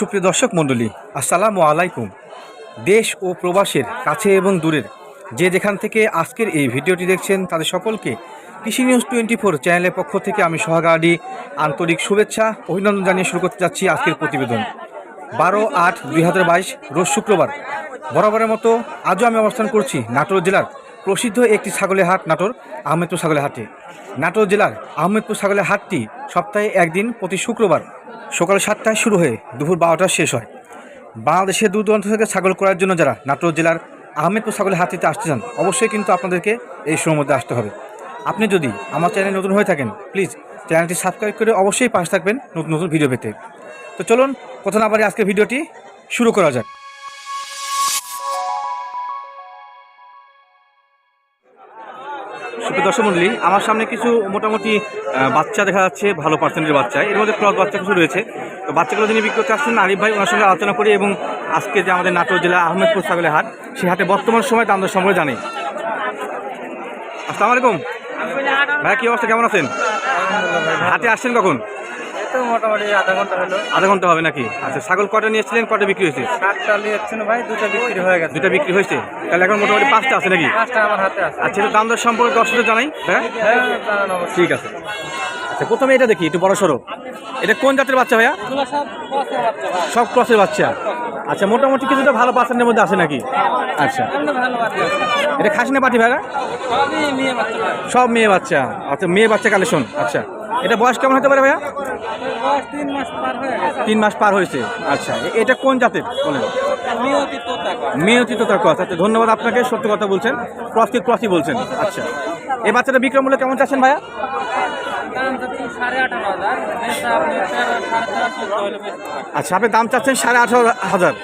সুপ্রিয় দর্শক মণ্ডলী, আসসালামু আলাইকুম। দেশ ও প্রবাসের কাছে এবং দূরের যে যেখান থেকে আজকের এই ভিডিওটি দেখছেন, তাদের সকলকে কৃষি নিউজ টোয়েন্টি ফোর চ্যানেলের পক্ষ থেকে আমি সোহাগাডি আন্তরিক শুভেচ্ছা, অভিনন্দন জানিয়ে শুরু করতে যাচ্ছি আজকের প্রতিবেদন। বারো আট দুই হাজার বাইশ রোজ শুক্রবার। বরাবরের মতো আজও আমি অবস্থান করছি নাটোর জেলার প্রসিদ্ধ একটি ছাগলের হাট, নাটোর আহমেদপুর ছাগলের হাটে। নাটোর জেলার আহমেদপুর ছাগলের হাটটি সপ্তাহে একদিন প্রতি শুক্রবার সকাল সাতটায় শুরু হয়ে দুপুর বারোটায় শেষ হয়। বাংলাদেশে দূর দূরান্ত থেকে ছাগল করার জন্য যারা নাটোর জেলার আহমেদপুর ছাগলের হাতিতে আসতে চান, অবশ্যই কিন্তু আপনাদেরকে এই সময়ের মধ্যে আসতে হবে। আপনি যদি আমার চ্যানেল নতুন হয়ে থাকেন প্লিজ চ্যানেলটি সাবস্ক্রাইব করে অবশ্যই পাশে থাকবেন নতুন নতুন ভিডিও পেতে। তো চলুন, কথা না পারি আজকে ভিডিওটি শুরু করা যাক। দর্শক মন্ডলী আমার সামনে কিছু মোটামুটি বাচ্চা দেখা যাচ্ছে ভালো পার্সেন্টের বাচ্চা। এর মধ্যে ক্রস বাচ্চা কিছু রয়েছে। তো বাচ্চাগুলো যিনি বিক্রি করতে আসছেন আরিফ ভাই ওনার সঙ্গে আলোচনা করি এবং আজকে যে আমাদের নাটোর জেলা আহমেদপুর ছাগলের হাট সেই হাটে বর্তমান সময় দাম দর সম্পর্কে জানি। আসসালামু আলাইকুম। ভাই কী অবস্থা? কেমন আছেন? হাটে আসছেন কখন? তো মোটামুটি আধা ঘণ্টা হলো। আধা ঘণ্টা হবে নাকি? আচ্ছা ছাগল কটা নিয়ে এসেছিলেন? কটা বিক্রি হয়েছে? সাতটা নিয়েছেন ভাই দুটো বিক্রি হয়ে গেছে। দুটা বিক্রি হয়েছে। তাহলে এখন মোটামুটি পাঁচটা আছে নাকি? পাঁচটা আমার হাতে আছে। আচ্ছা দাম দর সম্পর্কে দর্শকদের জানাই হ্যাঁ। ঠিক আছে। আচ্ছা প্রথমে এটা দেখি একটু বড় সড়ো। এটা কোন জাতের বাচ্চা ভাইয়া? সব ক্রসের বাচ্চা আচ্ছা মোটামুটি কিছুটা ভালো পার্সেন্টের মধ্যে আছে নাকি? আচ্ছা। এটা খাসি না পাটি ভাইরা। সব মেয়ে বাচ্চা। আচ্ছা মেয়ে বাচ্চা কালেকশন আচ্ছা। এটা বয়স কেমন হতে পারে ভাইয়া? তিন মাস পার হয়েছে। আচ্ছা এটা কোন জাতের বলেন? মেয়তি তোতার ক্রস। আচ্ছা ধন্যবাদ আপনাকে, সত্য কথা বলছেন। ক্রসকে ক্রসই বলছেন। আচ্ছা এই বাচ্চাটা বিক্রম মূল্য কেমন চাচ্ছেন ভাইয়া। আচ্ছা আপনি দাম চাচ্ছেন সাড়ে আঠারো হাজার।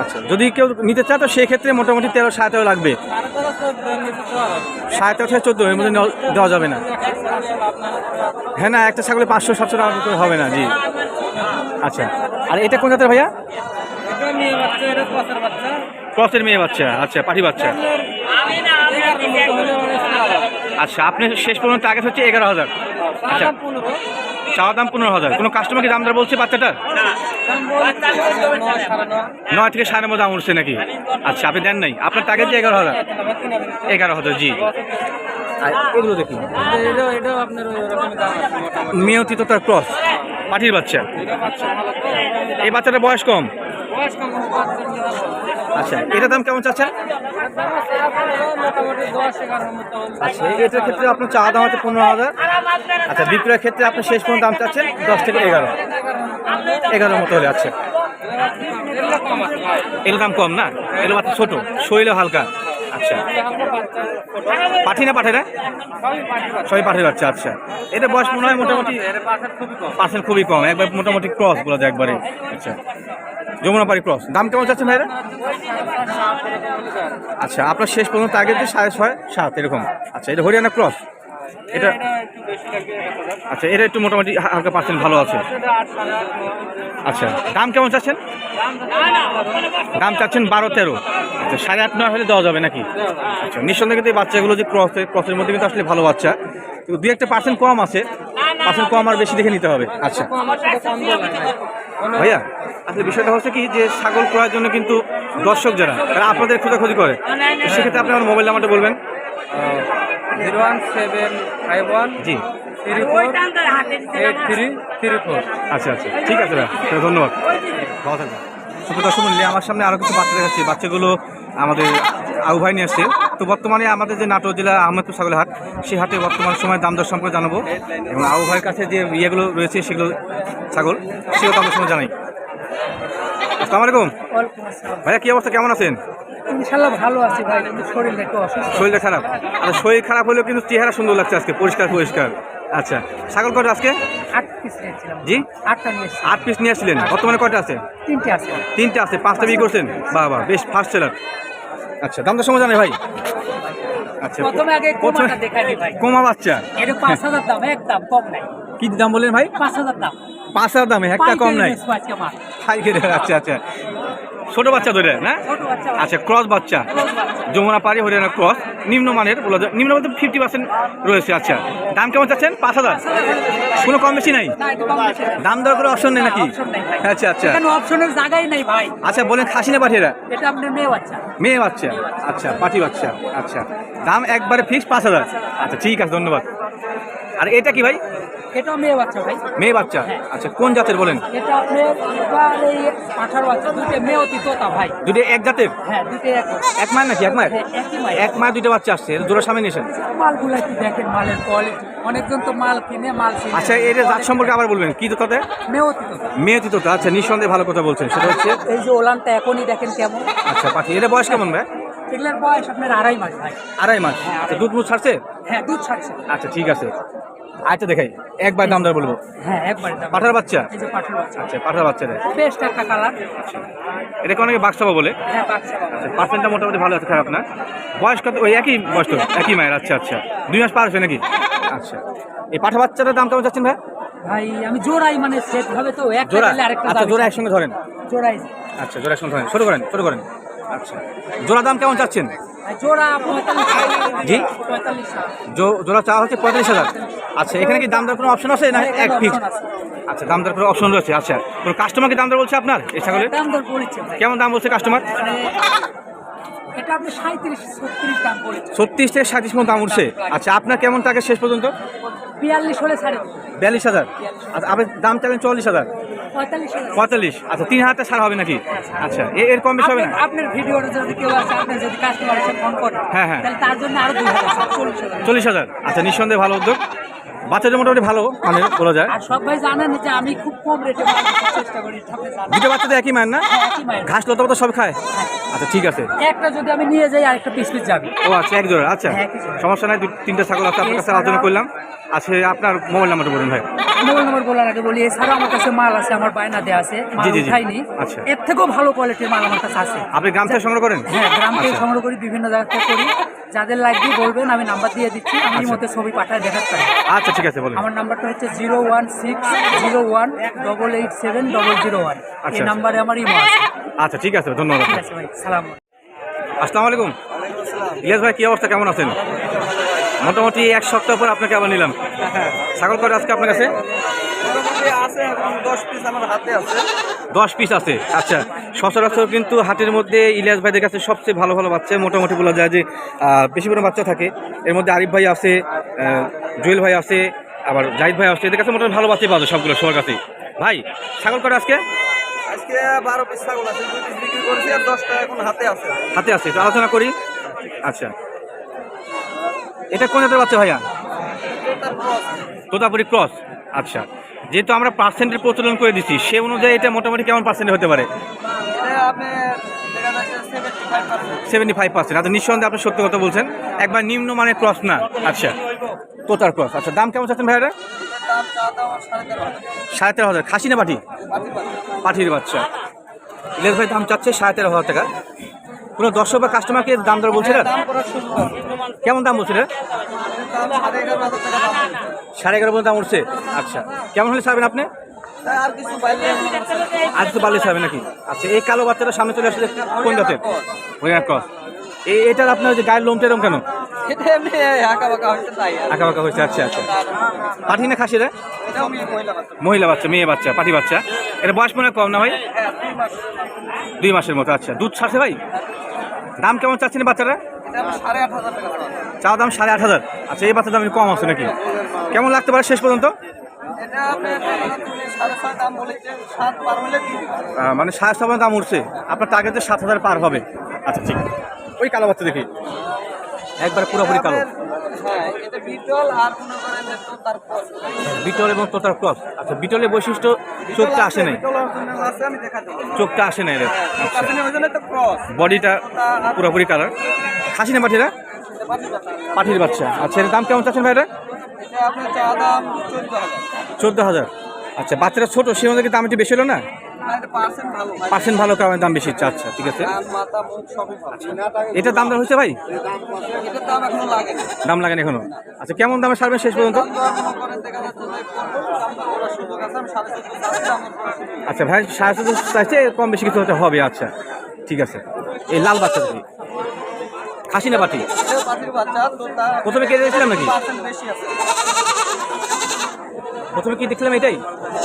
আচ্ছা যদি কেউ নিতে চায় তো সেই ক্ষেত্রে মোটামুটি তেরো, সাড়ে তেরো লাগবে। সাড়ে তেরো থেকে চোদ্দ, এর মধ্যে দেওয়া যাবে না। হ্যাঁ না, একটা ছাগলে পাঁচশো, সাতশো টাকা করে হবে না, জি। আচ্ছা আর এটা কোন জাতের ভাইয়া? ক্রসের মেয়ে বাচ্চা আচ্ছা পাঠি বাচ্চা। আচ্ছা আপনি শেষ পর্যন্ত টার্গেট হচ্ছে এগারো হাজার। আচ্ছা চাওয়া দাম পনেরো হাজার। কোনো কাস্টমার কি দাম বলছে বাচ্চাটার? দাম বলছে নয়, থেকে সাড়ে নয় দাম উঠছে নাকি? আচ্ছা আপনি দেন নাই। আপনার টাকা যে এগারো হাজার? এগারো হাজার জি। এগুলো দেখি দাম মেয়তি তো তার ক্রস পাঠির বাচ্চা। এই বাচ্চাটার বয়স কম। আচ্ছা এটার দাম কেমন চাচ্ছেন। আচ্ছা এটার ক্ষেত্রে আপনার চাওয়া দাম হচ্ছে পনেরো হাজার আচ্ছা বিক্রয়ের ক্ষেত্রে আপনি শেষ পর্যন্ত দাম চাচ্ছেন দশ থেকে এগারো এগারোর মতো হলে আচ্ছা। এগুলো দাম কম না এগুলো বাচ্চা ছোটো, শরীরও হালকা আচ্ছা। পাঠি না পাঠে সবই পাঠে বাচ্চা। আচ্ছা। এটা বয়স মনে হয় মোটামুটি পার্সেল খুবই কম। একবার মোটামুটি ক্রস বলা যায় একবারে। আচ্ছা। যমুনাপাড়ি ক্রস দাম কেমন চাচ্ছেন ভাইরা? আচ্ছা আপনার শেষ পর্যন্ত আগে যে সাড়ে ছয়, সাত, এরকম। আচ্ছা এটা হরিয়ানা ক্রস এটা। আচ্ছা এটা একটু মোটামুটি হালকা পার্সেন্ট ভালো আছে। আচ্ছা দাম কেমন চাচ্ছেন? দাম চাচ্ছেন বারো তেরো। আচ্ছা সাড়ে আট নয় হলে দেওয়া যাবে নাকি? আচ্ছা নিঃসন্দেহে কিন্তু এই বাচ্চাগুলো যে ক্রস ক্রসের মধ্যে কিন্তু আসলে ভালো বাচ্চা। কিন্তু দুই একটা পার্সেন্ট কম আছে। পার্সেন্ট কম আর বেশি দেখে নিতে হবে। আচ্ছা। ভাইয়া আসলে বিষয়টা হচ্ছে কি যে ছাগল ক্রয়ের জন্য কিন্তু দর্শক যারা তারা আপনাদের খোঁজাখুঁজি করে। তো সেক্ষেত্রে আপনি আমার মোবাইল নাম্বারটা বলবেন। Zero one seven five one জি। Three four eight three three four. আচ্ছা আচ্ছা। ঠিক আছে তাহলে ধন্যবাদ। ভালো থাকবেন। দর্শক মন্ডলী, আমার সামনে আরও কিছু বাচ্চা দেখাচ্ছি বাচ্চাগুলো আমাদের আবু ভাই নিয়ে আসছে। তো বর্তমানে আমাদের যে নাটোর জেলা আহমেদপুর ছাগলের হাট সেই হাটে বর্তমান সময় দাম দর সম্পর্কে জানাব। এবং আবু ভাইয়ের কাছে যে ইয়েগুলো রয়েছে সেগুলো ছাগল সেগুলো তো আমরা সময় জানাই। আসসালামু আলাইকুম। ভাইয়া কি অবস্থা? কেমন আছেন? ইনশাল্লাহ ভালো আছি ভাই কিন্তু শরীর একটু অসুস্থ। শরীরটা খারাপ। আর শরীর খারাপ হলেও কিন্তু চেহারা সুন্দর লাগছে আজকে পরিষ্কার পরিষ্কার। আচ্ছা ছাগল কটা আজকে? আট পিস নিয়েছিলাম। জি? আটটা আট পিস নিয়ে আসছিলেন বর্তমানে কয়টা আছে? তিনটে আছে। তিনটে আছে পাঁচটা বিয়ে করছেন? বাহ বেশ ফার্স্ট সেলার আচ্ছা দামটা সময় জানে ভাই। আচ্ছা প্রথমে আগে কোমাটা দেখানি ভাই। কোমা বাচ্চা। এটা পাঁচ হাজার দাম একদম কম নাই। কি দাম বললেন ভাই? পাঁচ হাজার দাম। পাঁচ হাজার দামে একটা কম নাই। আচ্ছা আচ্ছা। ছোট বাচ্চা ধরে না? আচ্ছা ক্রস বাচ্চা। যমুনা পাড়ি হরিয়ানা ক্রস নিম্নমানের বলা যায়। নিম্ন বলতে ফিফটি পার্সেন্ট রয়েছে আচ্ছা। দাম কেমন চাচ্ছেন? পাঁচ হাজার। কোনো কম বেশি নাই। দাম দর করে অপশন নেই নাকি। আচ্ছা আচ্ছা। অপশনের জায়গাই নেই ভাই। আচ্ছা বলেন খাসি না পাঠিয়েরা এটা আপনার মেয়ে বাচ্চা। মেয়ে বাচ্চা। আচ্ছা পাটি বাচ্চা। আচ্ছা। দাম একবারে ফিক্স পাঁচ হাজার। আচ্ছা ঠিক আছে ধন্যবাদ। আর এটা কি ভাই? এটাও মেয়ে বাচ্চা ভাই। মেয়ে বাচ্চা? আচ্ছা কোন জাতের বলেন? এটা আপনার এবার এই বাচ্চা দুটো মেয়ে অতি তোতা ভাই। দুটো এক জাতের? হ্যাঁ দুটো এক। এক মায়ের নাকি এক মায়ের? হ্যাঁ। এক মায়ের দুটো বাচ্চা আসছে জোড়া সামনে নিয়েছেন? মালগুলো একটু দেখেন মালের কোয়ালিটি অনেকজন তো মাল কিনে মাল আচ্ছা এর জাত সম্পর্কে আবার বলবেন কি তোতাতে মেয়ে অতি তোতা। মেয়ে তো আচ্ছা নিঃসন্দেহে ভালো কথা বলছেন সেটা হচ্ছে? এই যে ওলানটা এখনই দেখেন কেমন। আচ্ছা পাখি এটা বয়স কেমন ভাই? এগুলোর বয়স আপনার আড়াই মাস ভাই। আড়াই মাস। আচ্ছা দুধ মুধ ছাড়ছে? হ্যাঁ দুধ ছাড়ছে। আচ্ছা ঠিক আছে। আচ্ছা দেখাই। একবার দাম দর বলব? হ্যাঁ একবারে পাঠার বাচ্চা? এই যে পাঠার বাচ্চা। আচ্ছা পাঠার বাচ্চা বেস্ট একটা কালার এটাকে অনেকে বাক্সাবা বলে? হ্যাঁ আচ্ছা পার্সেন্টটা মোটামুটি ভালো আছে খারাপ না। বয়স কত? ওই একই বয়স তো একই মায়ের আচ্ছা আচ্ছা। দুই মাস পার হয়েছে নাকি? আচ্ছা। এই পাঠা বাচ্চাটার দাম কেমন চাচ্ছেন ভাই? ভাই আমি জোড়াই মানে সেট হবে তো একটা জোড়া? আচ্ছা জোড়া একসঙ্গে ধরেন? জোড়াই। আচ্ছা জোড়া একসঙ্গে ধরেন শুরু করেন শুরু করেন। আচ্ছা। জোড়া দাম কেমন চাচ্ছেন? জি? জোড়া চাওয়া হচ্ছে পঁয়তাল্লিশ হাজার। আচ্ছা এখানে কি দাম দর কোনো অপশন আছে? না হ্যাঁ, এক ফিক্স আচ্ছা দাম দর কোনো অপশন রয়েছে? আচ্ছা কোনো কাস্টমার কি দাম দর বলছে আপনার এই ছাগলের ভাই। কেমন দাম বলছে কাস্টমার মানে ছত্রিশ থেকে সাঁত্রিশ মতো দাম উঠছে? আচ্ছা আপনার কেমন টাকা শেষ পর্যন্ত? বিয়াল্লিশ হলে বিয়াল্লিশ হাজার। আচ্ছা আপনি দাম চাইলেন চল্লিশ হাজার। পঁয়তাল্লিশ আচ্ছা তিন হাজার ছাড় হবে নাকি? আচ্ছা এর কম বেশি হবে না? আপনার- ভিডিওটা যদি কেউ আছে আপনার যদি কাস্টমার এসে ফোন করে হ্যাঁ, হ্যাঁ। তাহলে তার জন্য আরও চল্লিশ হাজার। আচ্ছা নিঃসন্দেহে ভালো উদ্যোগ। বাচ্চাদের মোটামুটি ভালো মানে বলা যায়। আর সবাই জানেন যে আমি খুব কম রেটে চেষ্টা করি আপনি দুটো বাচ্চাদের একই মায়ের না? হ্যাঁ। ঘাস লতা তো সব খায়? আচ্ছা ঠিক আছে। একটা যদি আমি নিয়ে যাই আরেকটা পিস পিস যাবে। ও আচ্ছা এক জোড়া। আচ্ছা হ্যাঁ। সমস্যা নাই তিনটা ছাগল আছে আপনার কাছে আলোচনা করলাম। আচ্ছা আপনার মোবাইল নাম্বারটা বলুন ভাই। মোবাইল নম্বর বলার আগে বলি এছাড়াও আমার কাছে মাল আছে আমার বায়না দেওয়া আছে মাল জি, জি, জি। উঠাইনি। আচ্ছা। এর থেকেও ভালো কোয়ালিটির মাল আমার কাছে আছে। আপনি গ্রাম থেকে সংগ্রহ করেন? হ্যাঁ গ্রাম থেকে আচ্ছা। সংগ্রহ করি বিভিন্ন জায়গা থেকে করি। যাদের লাগবে বলবেন আমি নাম্বার দিয়ে দিচ্ছি আমি এর মধ্যে ছবি পাঠায় দেখাতে পারি। আচ্ছা ঠিক আছে বলুন। আমার নাম্বারটা হচ্ছে zero one six zero one double eight seven double zero one এই আচ্ছা। নাম্বারে আমার ইমো আছে। আচ্ছা ঠিক আছে ধন্যবাদ। ঠিক আছে ভাই সালাম। আসসালামু আলাইকুম। ইলিয়াস ভাই কি অবস্থা? কেমন আছেন? মোটামুটি এক সপ্তাহ পর আপনাকে আবার নিলাম। ছাগল কটা আজকে আপনার কাছে? আছে দশ পিস আমার হাতে আছে। দশ পিস আছে আচ্ছা। সচরাচর কিন্তু হাটের মধ্যে ইলিয়াস ভাইদের কাছে সবচেয়ে ভালো ভালো বাচ্চা মোটামুটি বলা যায় যে বেশি পরিমাণ বাচ্চা থাকে। এর মধ্যে আরিফ ভাই আছে জুয়েল ভাই আছে আবার জাহিদ ভাই আছে এদের কাছে মোটামুটি ভালো বাচ্চা পাওয়া যায় সবগুলো সবার কাছেই ভাই ছাগল কটা আজকে? আজকে বারো পিস ছাগল আছে দুই পিস বিক্রি করেছি আর দশটা এখন হাতে আছে। হাতে আছে আলোচনা করি। আচ্ছা। এটা কোন জাতের বাচ্চা ভাইয়া। তোতাপুরি ক্রস আচ্ছা যেহেতু আমরা পার্সেন্টের প্রচলন করে দিচ্ছি সে অনুযায়ী এটা মোটামুটি কেমন পার্সেন্ট হতে পারে? সেভেন্টি ফাইভ পার্সেন্ট আচ্ছা নিঃসন্দেহে আপনি সত্য কথা বলছেন। একবার নিম্ন মানের ক্রস না। আচ্ছা তোতার ক্রস আচ্ছা দাম কেমন চাচ্ছেন ভাইয়ারা? দাম সাড়ে তেরো হাজার। খাসি না পাঠি পাঠির বাচ্চা। ইলেশ ভাই দাম চাচ্ছে সাড়ে তেরো হাজার টাকা। কোনো দর্শক বা কাস্টমারকে দাম দর বলছে না দাম করার সুযোগ আছে কেমন দাম বলছে। রে সাড়ে এগারো পর্যন্ত দাম উঠছে? আচ্ছা। কেমন হলে ছাড়বেন আপনি? আর কিছু বাইরে আজ তো বালি ছাড়বেন নাকি? আচ্ছা এই কালো বাচ্চাটা সামনে চলে আসলে কোন জাতের? ক্রস এই এটার আপনার যে গায়ের লোমটা এরকম কেন? আঁকা বাঁকা হয়েছে আচ্ছা আচ্ছা। পাঠি না খাসি রে? মহিলা বাচ্চা। মেয়ে বাচ্চা পাঠি বাচ্চা। এটা বয়স মনে কম না ভাই? হ্যাঁ দুই মাসের মতো আচ্ছা। দুধ ছাড়ছে ভাই? দাম কেমন চাচ্ছেন বাচ্চারা? চা দাম সাড়ে আট হাজার। আচ্ছা এই বাচ্চার দাম কম আছে নাকি? কেমন লাগতে পারে শেষ পর্যন্ত? মানে সাড়ে সাত দাম উঠছে। আপনার টার্গেটে সাত হাজার পার হবে। আচ্ছা ঠিক। ওই কালো বাচ্চা দেখি। একবার পুরোপুরি কালো। হ্যাঁ বিটল এবং তোতার ক্রস। আচ্ছা বিটলের বৈশিষ্ট্য চোখটা আসে নাই? দেবো। চোখটা আসে নাই আচ্ছা। তো ক্রস। বডিটা পুরোপুরি কালার খাসি না পাঠিরা পাঠির বাচ্চা। আচ্ছা এর দাম কেমন চাচ্ছেন ভাইরা? চোদ্দ হাজার। আচ্ছা বাচ্চারা ছোটো সে অনুযায়ী দাম একটু বেশি হলো না? পার্সেন্ট ভালো কারণে দাম বেশি আচ্ছা ঠিক আছে। এটার দাম দর হয়েছে ভাই? দাম দাম লাগেন এখনও। আচ্ছা কেমন দামে সারবেন শেষ পর্যন্ত? দাম দাম দাম। আচ্ছা ভাই, সাড়ে চোদ্দ চাইছে, কম বেশি কিছু হবে আচ্ছা ঠিক আছে। এই লাল বাচ্চা খাসি না তার প্রথমে কেটে দিয়েছিলাম নাকি? প্রথমে কি দেখলাম এটাই?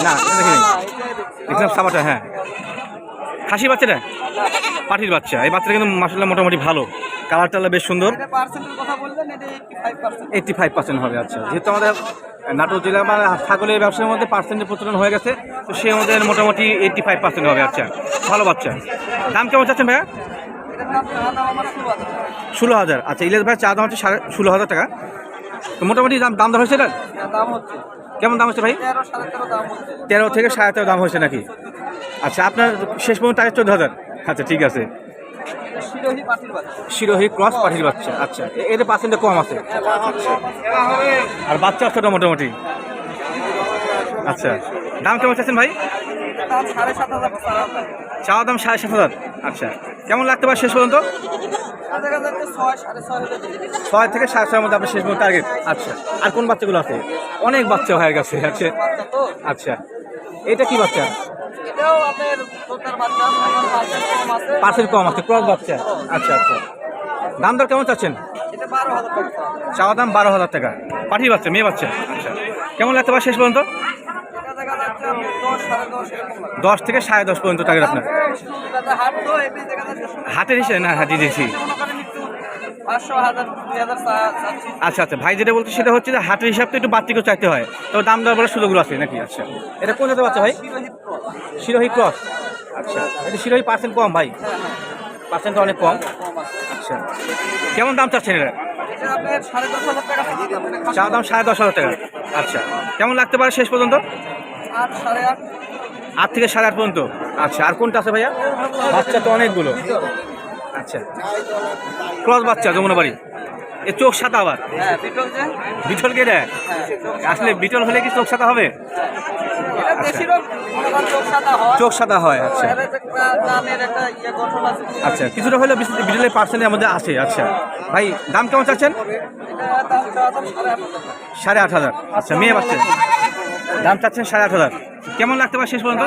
না, এটা দেখিনি দেখলাম সাবাটা হ্যাঁ। খাসি বাচ্চাটা? পাটির বাচ্চা। এই বাচ্চাটা কিন্তু মাসাল্লাহ মোটামুটি ভালো। কালার টালার বেশ সুন্দর। এইটটি ফাইভ পার্সেন্ট হবে আচ্ছা। যেহেতু আমাদের নাটোর জেলা বা ছাগলের ব্যবসার মধ্যে পার্সেন্টের প্রচলন হয়ে গেছে, তো সে আমাদের মোটামুটি এইটটি ফাইভ পার্সেন্ট হবে আচ্ছা। ভালো বাচ্চা। দাম কেমন চাচ্ছেন ভাইয়া? ষোলো হাজার। আচ্ছা ইলিশ ভাই, চা দাম হচ্ছে সাড়ে ষোলো হাজার টাকা। তো মোটামুটি দাম দাম দর হয়েছে এটা দাম হচ্ছে। কেমন দাম হচ্ছে ভাই? তেরো থেকে সাড়ে তেরো দাম হয়েছে নাকি? আচ্ছা আপনার শেষ পর্যন্ত টাকা চোদ্দ হাজার? আচ্ছা ঠিক আছে। শিরোহী ক্রস পাঠির বাচ্চা। আচ্ছা এ- এর পার্সেন্টে কম আছে? আর বাচ্চা আছে মোটামুটি? আচ্ছা দাম কেমন চাচ্ছেন ভাই? এটা দাম সাড়ে সাত হাজার। চাওয়া দাম সাড়ে সাত হাজার। আচ্ছা কেমন লাগতে পারে শেষ পর্যন্ত? ছয় থেকে সাড়ে ছয়ের মধ্যে আপনার শেষ পর্যন্ত টার্গেট আচ্ছা। আর কোন বাচ্চাগুলো আছে? অনেক বাচ্চা হয়ে গেছে আচ্ছা। বাচ্চা তো। আচ্ছা। এটা কি বাচ্চা? আছে। পার্সেল কম আছে ক্রস বাচ্চা। আচ্ছা আচ্ছা। দাম দর কেমন চাচ্ছেন? চাওয়া দাম বারো হাজার টাকা। পাঠিয়ে বাচ্চা মেয়ে বাচ্চা। আচ্ছা। কেমন লাগতে পারে শেষ পর্যন্ত? দশ থেকে সাড়ে দশ পর্যন্ত টার্গেট আপনার। হাটের হিসেবে না চা- চাচ্ছি আচ্ছা আচ্ছা ভাই যেটা বলছে সেটা হচ্ছে যে হাটের হিসাব তো একটু বাড়তি করে চাইতে হয়। তো দাম দর বলার সুযোগগুলো আছে নাকি? আচ্ছা। এটা কোন জাতের ভাই। শিরোহী ক্রস। আচ্ছা এটা শিরোহী পার্সেন্ট কম ভাই। হ্যাঁ হ্যাঁ পার্সেন্ট অনেক কম। আচ্ছা কেমন দাম চাচ্ছেন এটা? টাকা চা দাম সাড়ে দশ হাজার টাকা। আচ্ছা কেমন লাগতে পারে শেষ পর্যন্ত? আট থেকে সাড়ে আট পর্যন্ত? আচ্ছা আর কোনটা আছে ভাইয়া? বাচ্চা তো অনেকগুলো। আচ্ছা। ক্রস বাচ্চা যমুনা বাড়ি। এ চোখ সাদা আবার? হ্যাঁ বিটল কে দেয়? হ্যাঁ আসলে বিটল হলে কি চোখ সাদা হবে? করেন চোখ সাদা হয়। আচ্ছা। ইয়ে আচ্ছা কিছুটা হলে বিটলের পার্সেন্টের মধ্যে আছে আচ্ছা। ভাই দাম কেমন চাচ্ছেন। সাড়ে আট হাজার। আচ্ছা মেয়ে বাচ্চা। দাম চাচ্ছেন সাড়ে আট হাজার। কেমন লাগতে পারে শেষ পর্যন্ত?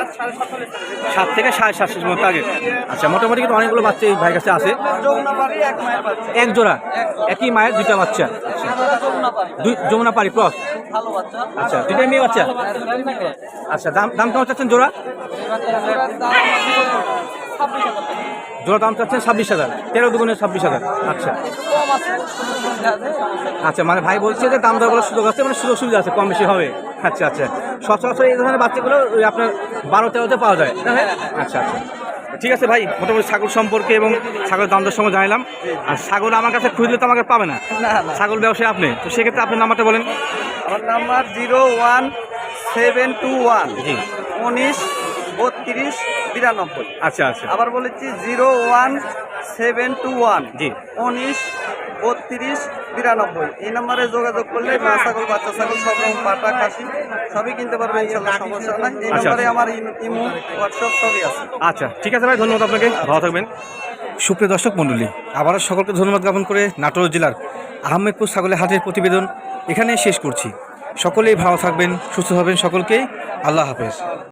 সাত থেকে সাড়ে সাত শেষ পর্যন্ত আগে আচ্ছা মোটামুটি কিন্তু অনেকগুলো বাচ্চা এই ভাইয়ের কাছে আছে। এক জোড়া, একই মায়ের দুইটা বাচ্চা। দুই যমুনা পাড়ি ক্রস আচ্ছা দুইটাই মেয়ে বাচ্চা? আচ্ছা দাম দাম কেমন চাচ্ছেন জোড়া? জোড়া দাম চাচ্ছেন ছাব্বিশ হাজার, তেরো দুগুণে ছাব্বিশ হাজার। আচ্ছা। আচ্ছা মানে ভাই বলছে যে দাম দর বলার সুযোগ আছে মানে সুযোগ সুবিধা আছে, কম বেশি হবে। আচ্ছা আচ্ছা। সচরাচর এই ধরনের বাচ্চাগুলো ওই আপনার বারো তেরোতে পাওয়া যায়? আচ্ছা আচ্ছা। ঠিক আছে ভাই মোটামুটি ছাগল সম্পর্কে এবং ছাগলের দাম দর সঙ্গে জানালাম আর ছাগল আমার কাছে খুঁজলে তো আমাকে পাবে না। ছাগল ব্যবসায়ী আপনি তো সেক্ষেত্রে আপনার নাম্বারটা বলেন। আমার number zero one seven two one জি। উনিশ বত্রিশ বিরানব্বই। আচ্ছা আচ্ছা। আবার বলেছি zero one seven two one জি। উনিশ বত্রিশ বিরানব্বই। এই নম্বরে যোগাযোগ করলে মা ছাগল বাচ্চা ছাগল সব রকম পাটা খাসি সবই কিনতে পারবে ইনশাল্লাহ সমস্যা নাই। এই আচ্ছা। নম্বরে আমার ইমো হোয়াটসঅ্যাপ সবই আছে। আচ্ছা ঠিক আছে ভাই ধন্যবাদ আপনাকে। ভালো থাকবেন। সুপ্রিয় দর্শক মণ্ডলী আবারও সকলকে ধন্যবাদ জ্ঞাপন করে নাটোর জেলার আহমেদপুর ছাগলের হাটের প্রতিবেদন এখানেই শেষ করছি। সকলেই ভালো থাকবেন সুস্থ থাকবেন সকলকেই। আল্লাহ হাফেজ।